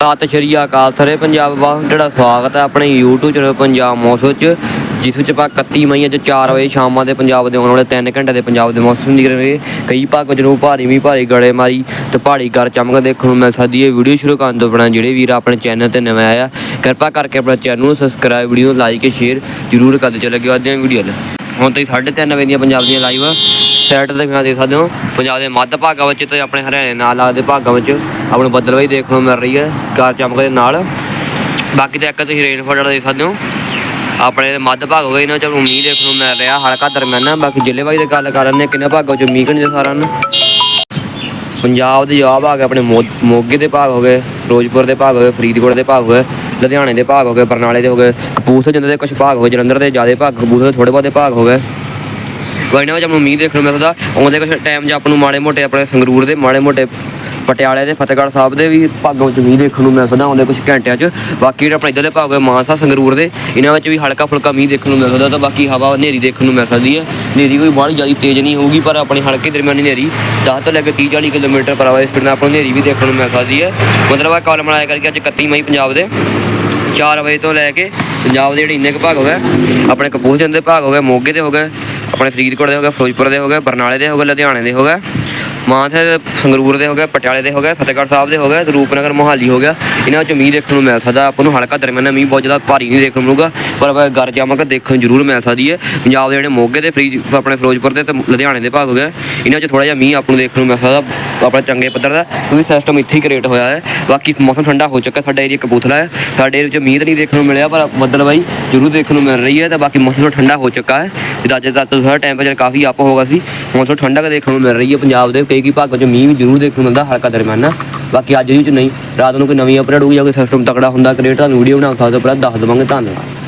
ਸਤਿ ਸ਼੍ਰੀ ਅਕਾਲ ਸਾਰੇ ਪੰਜਾਬ ਵਾਸਤੇ ਜਿਹੜਾ ਸਵਾਗਤ ਹੈ ਆਪਣੇ YouTube ਚੈਨਲ ਪੰਜਾਬ ਮੌਸਮ ਚ ਜਿਸ ਵਿੱਚ ਆਪਾਂ 31 ਮਈ ਅੱਜ 4 ਵਜੇ ਸ਼ਾਮਾਂ ਦੇ ਪੰਜਾਬ ਦੇ ਆਉਣ ਵਾਲੇ 3 ਘੰਟੇ ਦੇ ਪੰਜਾਬ ਦੇ ਮੌਸਮ ਦੀ ਕਰਾਂਗੇ ਕਈ ਭਾਗ ਨੂੰ ਭਾਰੀ ਮੀਂਹ, ਭਾਰੀ ਗੜੇ ਮਾਰੀ ਤੇ ਪਹਾੜੀ ਗਰ ਚਮਕ ਦੇਖਣ ਨੂੰ ਮਿਲ ਸਕਦੀ ਹੈ। ਵੀਡੀਓ ਸ਼ੁਰੂ ਕਰਨ ਤੋਂ ਪਹਿਲਾਂ ਜਿਹੜੇ ਵੀਰ ਆਪਣੇ ਚੈਨਲ ਤੇ ਨਵੇਂ ਆਇਆ ਕਿਰਪਾ ਕਰਕੇ ਆਪਣੇ ਚੈਨਲ ਨੂੰ ਸਬਸਕ੍ਰਾਈਬ ਵੀਡੀਓ ਲਾਈਕ ਤੇ ਸ਼ੇਅਰ ਜ਼ਰੂਰ ਕਰਦੇ ਚਲੇ ਗਏ ਆਦਿਆਂ ਵੀਡੀਓ ਲੈ ਹੁਣ ਤੁਸੀਂ 3:30 ਵਜੇ ਦੀਆਂ ਪੰਜਾਬ ਦੀਆਂ ਲਾਈਵ ਸੈਟ ਤੇ ਮੈਂ ਦੇਖ ਸਕਦੇ ਹੋ। ਪੰਜਾਬ ਦੇ ਮੱਧ ਭਾਗਾਂ ਵਿੱਚ ਤੇ ਆਪਣੇ ਹਰਿਆਣੇ ਨਾਲ ਲੱਗਦੇ ਭਾਗਾਂ ਵਿੱਚ ਆਪਣੇ ਬੱਦਲਵਾਈ ਦੇਖਣ ਨੂੰ ਮਿਲ ਰਹੀ ਹੈ, ਕਾਰ ਚਮਕ ਦੇ ਨਾਲ। ਬਾਕੀ ਤਾਂ ਇੱਕ ਤੁਸੀਂ ਰੇਨਫਾਲ ਵਾਲਾ ਦੇਖ ਸਕਦੇ ਹੋ। ਆਪਣੇ ਮੱਧ ਭਾਗ ਹੋ ਗਏ, ਇਹਨਾਂ ਚੋਂ ਮੀਂਹ ਦੇਖਣ ਨੂੰ ਮਿਲ ਰਿਹਾ, ਹਲਕਾ ਦਰਮਿਆਨਾ ਬਾਕੀ ਜ਼ਿਲ੍ਹੇ ਵਾਈ ਦੀ ਗੱਲ ਕਰ ਰਹੇ ਕਿੰਨੇ ਭਾਗਾਂ ਚੋਂ ਮੀਂਹ ਕਿੰਨੇ ਸਾਰਾਂ ਨੂੰ। ਪੰਜਾਬ ਦੇ ਜਵਾਬ ਆ ਗਏ, ਆਪਣੇ ਮੋ- ਮੋਗੇ ਦੇ ਭਾਗ ਹੋ ਗਏ, ਫਿਰੋਜ਼ਪੁਰ ਦੇ ਭਾਗ ਹੋ ਗਏ, ਫਰੀਦਕੋਟ ਦੇ ਭਾਗ ਹੋ ਗਏ, ਲੁਧਿਆਣੇ ਦੇ ਭਾਗ ਹੋ ਗਏ, ਬਰਨਾਲੇ ਦੇ ਹੋ ਗਏ, ਕਪੂਰਥਲੇ ਜ਼ਿਲ੍ਹੇ ਦੇ ਕੁਝ ਭਾਗ ਹੋ ਗਏ, ਜਲੰਧਰ ਦੇ ਜ਼ਿਆਦਾ ਭਾਗ, ਕਪੂਰਥਲੇ ਥੋੜੇ ਬਹੁਤੇ ਭਾਗ ਹੋ ਗਏ। ਕੋਈ ਨਾ ਜਦੋਂ ਮੀਂਹ ਦੇਖਣ ਨੂੰ ਮਿਲਦਾ ਆਉਂਦੇ ਕੁਝ ਟਾਈਮ 'ਚ ਆਪਾਂ ਨੂੰ ਮਾੜੇ ਮੋਟੇ ਆਪਣੇ ਸੰਗਰੂਰ ਦੇ ਮਾੜੇ ਮੋਟੇ ਪਟਿਆਲੇ ਦੇ ਫਤਿਹਗੜ੍ਹ ਸਾਹਿਬ ਦੇ ਵੀ ਭਾਗਾਂ ਵਿੱਚ ਮੀਂਹ ਦੇਖਣ ਨੂੰ ਮਿਲ ਸਕਦਾ ਆਉਂਦੇ ਕੁਝ ਘੰਟਿਆਂ 'ਚ। ਬਾਕੀ ਜਿਹੜੇ ਆਪਣੇ ਇੱਧਰਲੇ ਭਾਗ ਹੋਏ ਮਾਨਸਾ, ਸੰਗਰੂਰ ਦੇ, ਇਹਨਾਂ ਵਿੱਚ ਵੀ ਹਲਕਾ ਫੁਲਕਾ ਮੀਂਹ ਦੇਖਣ ਨੂੰ ਮਿਲ ਸਕਦਾ ਤਾਂ ਬਾਕੀ ਹਵਾ ਹਨੇਰੀ ਦੇਖਣ ਨੂੰ ਮਿਲ ਸਕਦੀ ਹੈ। ਹਨੇਰੀ ਕੋਈ ਬਾਹਲੀ ਜ਼ਿਆਦਾ ਤੇਜ਼ ਨਹੀਂ ਹੋਊਗੀ, ਪਰ ਆਪਣੀ ਹਲਕੇ ਦਰਮਿਆਨੀ ਹਨੇਰੀ 10 ਤੋਂ ਲੈ ਕੇ 30 40 ਕਿਲੋਮੀਟਰ ਪਰ ਆਵਰ ਸਪੀਡ ਨਾਲ ਆਪਾਂ ਹਨੇਰੀ ਵੀ ਦੇਖਣ ਨੂੰ ਮਿਲ ਸਕਦੀ ਹੈ। ਮਤਲਬ ਆ ਕਾਲਮ ਬਣਾਇਆ ਕਰਕੇ ਅੱਜ 31 ਮਈ ਪੰਜਾਬ ਦੇ। 4 ਵਜੇ ਤੋਂ ਲੈ ਕੇ ਪੰਜਾਬ ਦੇ ਜਿਹੜੇ ਇੰਨੇ ਕੁ ਭਾਗ ਹੋ ਗਏ, ਆਪਣੇ ਕਪੂਰਥਲੇ ਦੇ ਭਾਗ ਹੋ ਗਏ, ਮੋਗੇ ਦੇ ਹੋ ਗਏ, ਆਪਣੇ ਫਰੀਦਕੋਟ ਦੇ ਹੋ ਗਏ, ਫਿਰੋਜ਼ਪੁਰ ਦੇ ਹੋ ਗਏ, ਬਰਨਾਲੇ ਦੇ ਹੋ ਗਏ, ਲੁਧਿਆਣੇ ਦੇ ਹੋ ਗਏ। ਮਾਨਸਾ ਦੇ ਸੰਗਰੂਰ ਦੇ ਹੋ ਗਏ, ਪਟਿਆਲੇ ਦੇ ਹੋ ਗਏ, ਫਤਿਹਗੜ੍ਹ ਸਾਹਿਬ ਦੇ ਹੋ ਗਏ, ਰੂਪਨਗਰ, ਮੋਹਾਲੀ ਹੋ ਗਿਆ। ਇਹਨਾਂ ਵਿੱਚੋਂ ਮੀਂਹ ਦੇਖਣ ਨੂੰ ਮਿਲ ਸਕਦਾ, ਆਪਾਂ ਨੂੰ ਹਲਕਾ ਦਰਮਿਆਨਾ ਮੀਂਹ ਬਹੁਤ ਜ਼ਿਆਦਾ ਭਾਰੀ ਨਹੀਂ ਦੇਖਣ ਨੂੰ ਮਿਲੂਗਾ, ਪਰ ਆਪਾਂ ਗਰ ਜਾਮਕ ਦੇਖਣ ਨੂੰ ਜ਼ਰੂਰ ਮਿਲ ਸਕਦੀ ਹੈ। ਪੰਜਾਬ ਦੇ ਜਿਹੜੇ ਮੋਗੇ ਦੇ ਫਰੀ ਆਪਣੇ ਫਿਰੋਜ਼ਪੁਰ ਦੇ ਤੇ ਲੁਧਿਆਣੇ ਦੇ ਭਾਗ ਹੋ ਗਏ, ਇਹਨਾਂ 'ਚ ਥੋੜਾ ਜਿਹਾ ਮੀਂਹ ਆਪਾਂ ਨੂੰ ਦੇਖਣ ਨੂੰ ਮਿਲ ਸਕਦਾ, ਆਪਣਾ ਚੰਗੇ ਪੱਧਰ ਦਾ, ਕਿਉਂਕਿ ਸਿਸਟਮ ਇੱਥੇ ਹੀ ਕ੍ਰੀਏਟ ਹੋਇਆ ਹੈ। ਬਾਕੀ ਮੌਸਮ ਠੰਡਾ ਹੋ ਚੁੱਕਾ ਸਾਡਾ ਏਰੀਆ ਕਪੂਥਲਾ ਹੈ। ਸਾਡੇ ਏਰੀਆ 'ਚ ਮੀਂਹ ਤਾਂ ਨਹੀਂ ਦੇਖਣ ਨੂੰ ਮਿਲਿਆ, ਪਰ ਬੱਦਲ ਜ਼ਰੂਰ ਦੇਖਣ ਨੂੰ ਮਿਲ ਰਹੀ ਹੈ, ਤਾਂ ਬਾਕੀ ਮੌਸਮ ਠੰਡਾ ਹੋ ਚੁੱਕਾ ਹੈ। ਤੇ ਅੱਜ ਤੱਕ ਥੋੜਾ ਟੈਂਪਰੇਚਰ ਕਾਫੀ ਅਪ ਹੋਗਾ ਸੀ, ਮੌਸਮ ਠੰਡਾ ਦੇਖਣ ਨੂੰ ਮਿਲ ਰਹੀ ਹੈ ਪੰਜਾਬ ਦੇ ਕਈ ਕਈ 'ਚ ਮੀਂਹ ਵੀ ਜ਼ਰੂਰ ਦੇਖਣ ਨੂੰ ਮਿਲਦਾ ਹਲਕਾ ਦਰਮਿਆਨਾ। ਬਾਕੀ ਅੱਜ ਦੀ 'ਚ ਨਹੀਂ, ਰਾਤ ਨੂੰ ਕੋਈ ਨਵੀਂ ਅਪਡੇਟ ਹੋਊਗੀ ਜਾਂ ਕੋਈ ਸਿਸਟਮ ਤਕੜਾ ਹੁੰਦਾ ਕ੍ਰੀਏਟ ਤੁਹਾਨੂੰ ਵੀਡੀਓ ਬਣਾ ਕੇ ਪਹਿਲਾਂ ਦੱਸ ਦਵਾਂਗੇ ਧੰਨਵਾਦ।